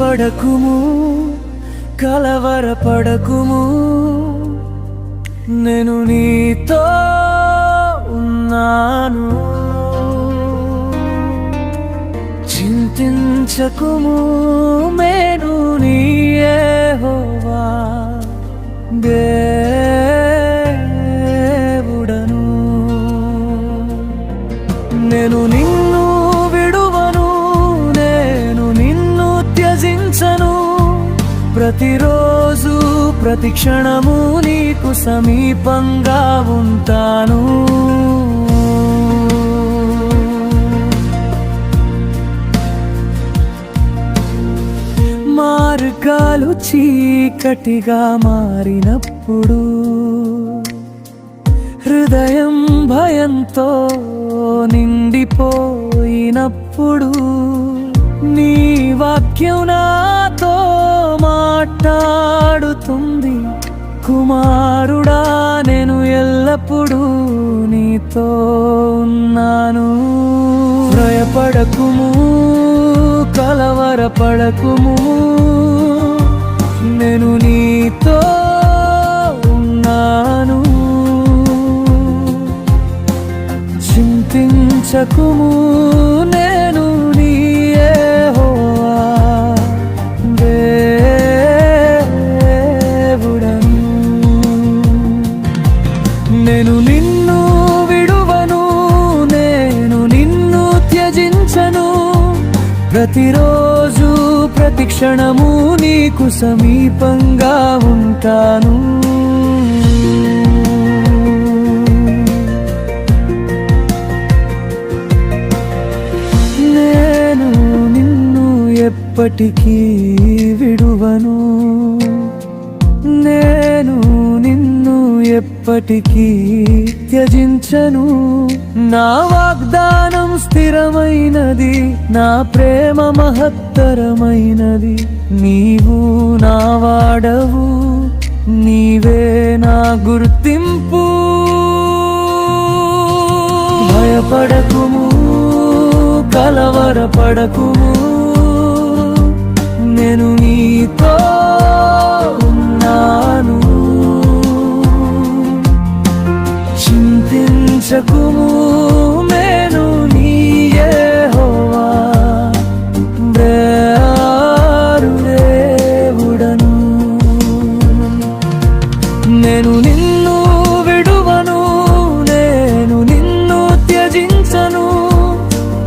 పడకుము కలవర పడకుము నేను నీతో ఉన్నాను. చింతించకుము మేను నీయేహోవా దే ప్రతిరోజు ప్రతి క్షణము నీకు సమీపంగా ఉంటాను. మార్గాలు చీకటిగా మారినప్పుడు హృదయం భయంతో నిండిపోయినప్పుడు నీ వాక్యం నాతో మాట్లాడుతుంది. కుమారుడా నేను ఎల్లప్పుడూ నీతో ఉన్నాను. భయపడకుము కలవరపడకుము. నేను నీతో ఉన్నాను. చింతించకుము ప్రతిరోజు ప్రతి క్షణము నీకు సమీపంగా ఉంటాను. నేను నిన్ను ఎప్పటికీ విడువను. నేను నిన్ను ఎప్పటికీ త్యజించను. నా వాగ్దానం స్థిరమైనది నా ప్రేమ మహత్తరమైనది. నీవు నా వాడవు నీవే నా గుర్తింపు. భయపడకుము కలవరపడకుము.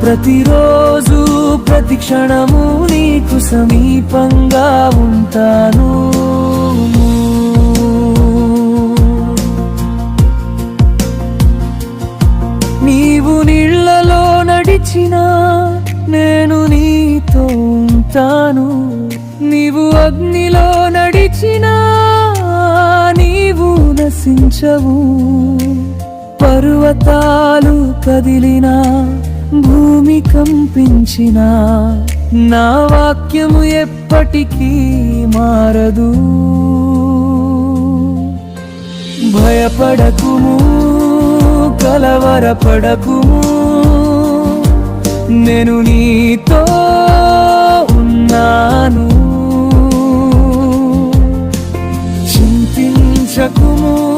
ప్రతిరోజు ప్రతి క్షణము నీకు సమీపంగా ఉంటాను. నీవు నీళ్ళలో నడిచినా నేను నీతో ఉంటాను. నీవు అగ్నిలో నడిచినా నీవు నశించవు. పర్వతాలు కదిలినా భూమి కంపించిన నా వాక్యము ఎప్పటికీ మారదు. భయపడకుము కలవరపడకుము నేను నీతో ఉన్నాను. చింతించకుము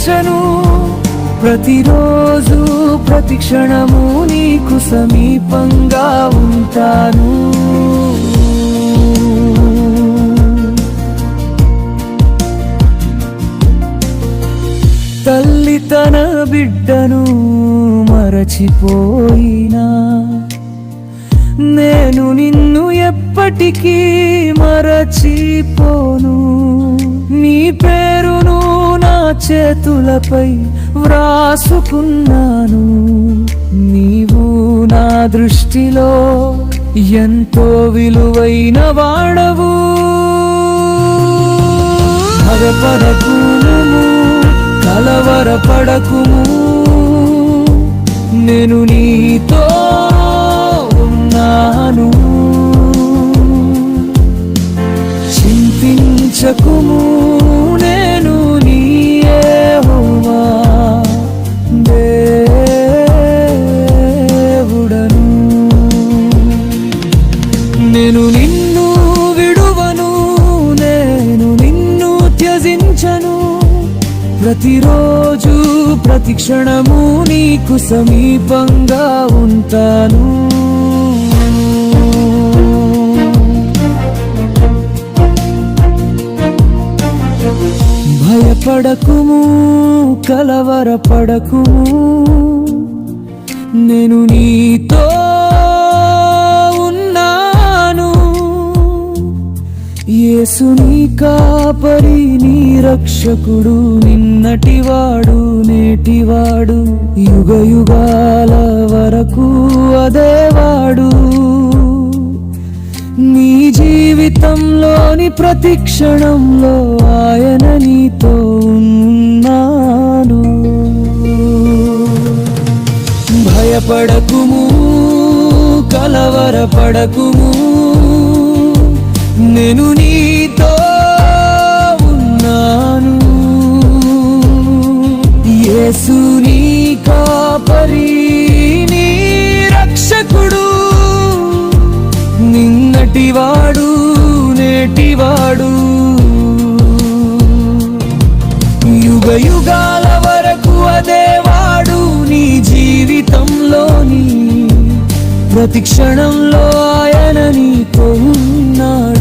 త్యజించను ప్రతిరోజు ప్రతి క్షణము నీకు సమీపంగా ఉంటాను. తల్లి తన బిడ్డను మరచిపోయినా. నేను నిన్ను ఎప్పటికీ మరచిపోను. నీ పేరు చేతులపై వ్రాసుకున్నాను. నీవు నా దృష్టిలో ఎంతో విలువైన వాడవు. భయపడకుము కలవరపడకుము. నేను నీతో ఉన్నాను. చింతించకుము. నేను నిన్ను విడువను నేను నిన్ను త్యజించను. ప్రతిరోజు ప్రతి క్షణము నీకు సమీపంగా ఉంటాను. భయపడకుము కలవరపడకుము. రక్షకుడు నిన్నటివాడు నేటివాడు యుగ యుగాల వరకు అదేవాడు నీ జీవితంలోని ప్రతి క్షణంలో ఆయన నీతో ఉన్నాను. భయపడకుము కలవరపడకుము నేను నీ కాపరి నీ రక్షకుడు. నిన్నటివాడు నేటివాడు యుగ యుగాల వరకు అదేవాడు నీ జీవితంలోని. ప్రతి క్షణంలో ఆయన నీతో ఉన్నాడు